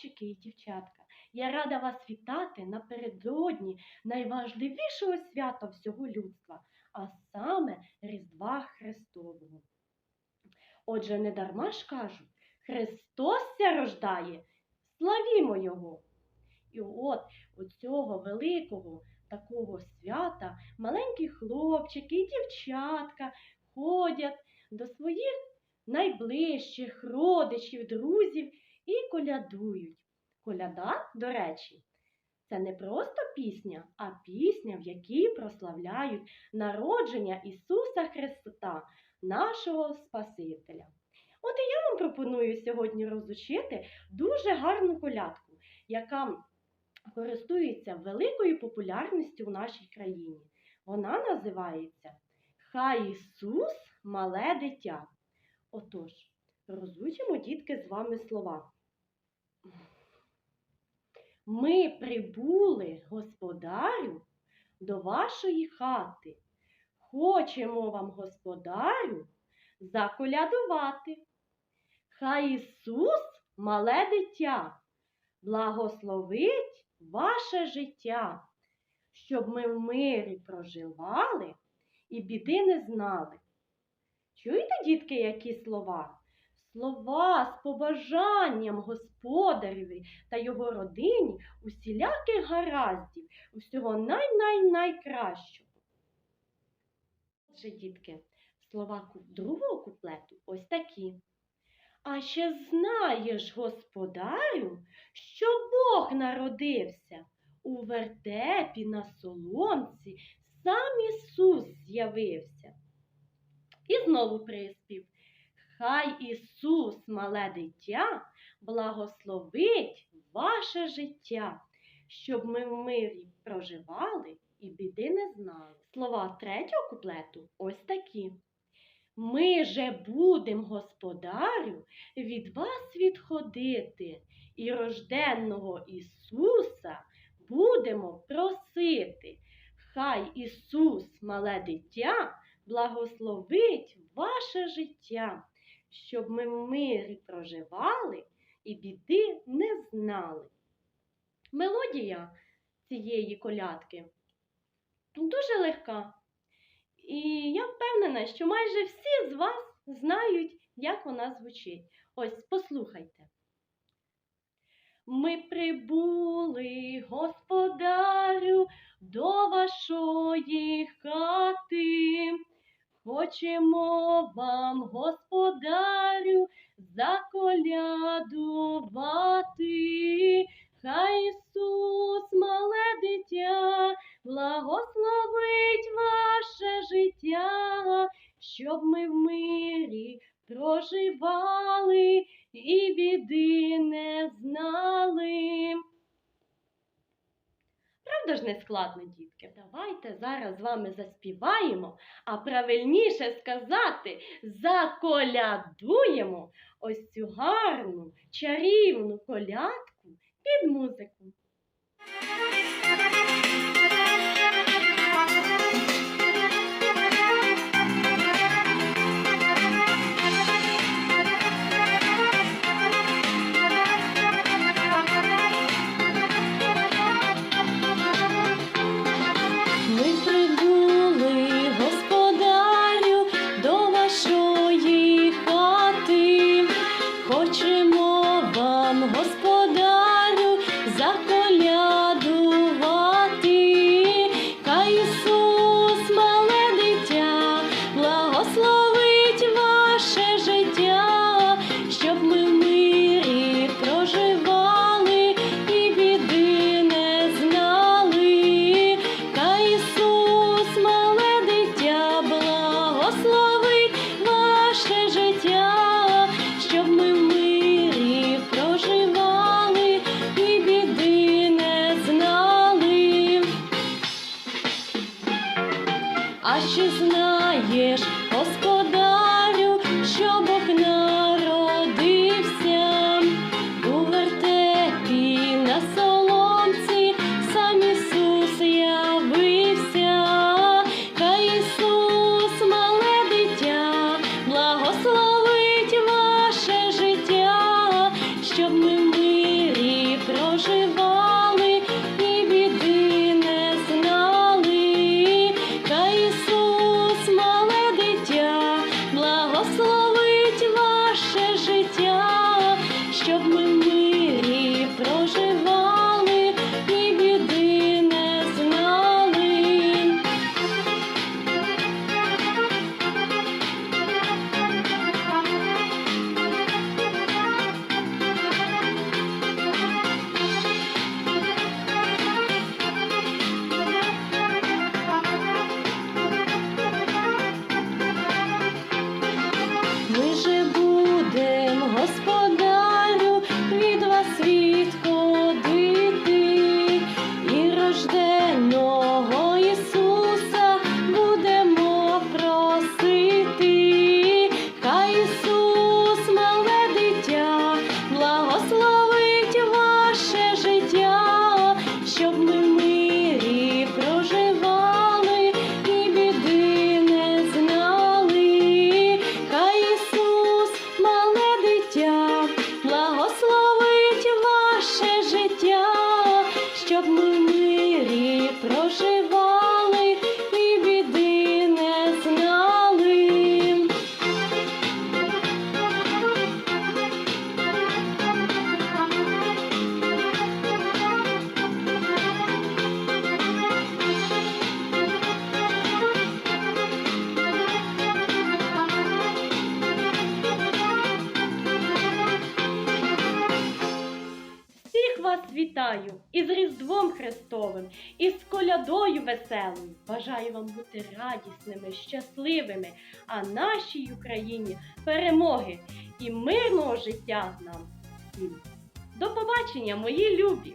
хлопчики і дівчатка, я рада вас вітати напередодні найважливішого свята всього людства, а саме Різдва Христового. Отже, не дарма ж кажуть, Христос ся рождає, славімо Його! І от у цього великого такого свята маленькі хлопчики і дівчатка ходять до своїх найближчих родичів, друзів і колядують. Коляда, до речі, це не просто пісня, а пісня, в якій прославляють народження Ісуса Христа, нашого Спасителя. От і я вам пропоную сьогодні розучити дуже гарну колядку, яка користується великою популярністю у нашій країні. Вона називається Хай Ісус мале дитя. Отож, розучимо, дітки, з вами слова. Ми прибули, господарю, до вашої хати. Хочемо вам, господарю, заколядувати. Хай Ісус, мале дитя, благословить ваше життя, щоб ми в мирі проживали і біди не знали. Чуєте, дітки, які слова? Слова з побажанням господареві та його родині усіляких гараздів, усього най-най-найкращого. Отже, дітки, слова другого куплету ось такі. А ще знаєш, господарю, що Бог народився у вертепі на соломці, сам Ісус з'явився. І знову приспів. Хай Ісус, мале дитя, благословить ваше життя, щоб ми в мирі проживали і біди не знали. Слова третього куплету ось такі. Ми же будем, господарю, від вас відходити, і рожденного Ісуса будемо просити. Хай Ісус, мале дитя, благословить ваше життя, щоб ми в мирі проживали і біди не знали. Мелодія цієї колядки дуже легка. І я впевнена, що майже всі з вас знають, як вона звучить. Ось послухайте. Ми прибули, господарю, до вашої хати. Хочемо вам, господарю, заколядувати. Хай Ісус, мале дитя, благословить ваше життя, щоб ми Правда ж не складно, дітки? Давайте зараз з вами заспіваємо, а правильніше сказати, заколядуємо ось цю гарну, чарівну колядку під музику. Хочемо знаєш, вітаю із Різдвом Христовим, із колядою веселою. Бажаю вам бути радісними, щасливими, а нашій Україні перемоги і мирного життя нам всім. До побачення, мої любі!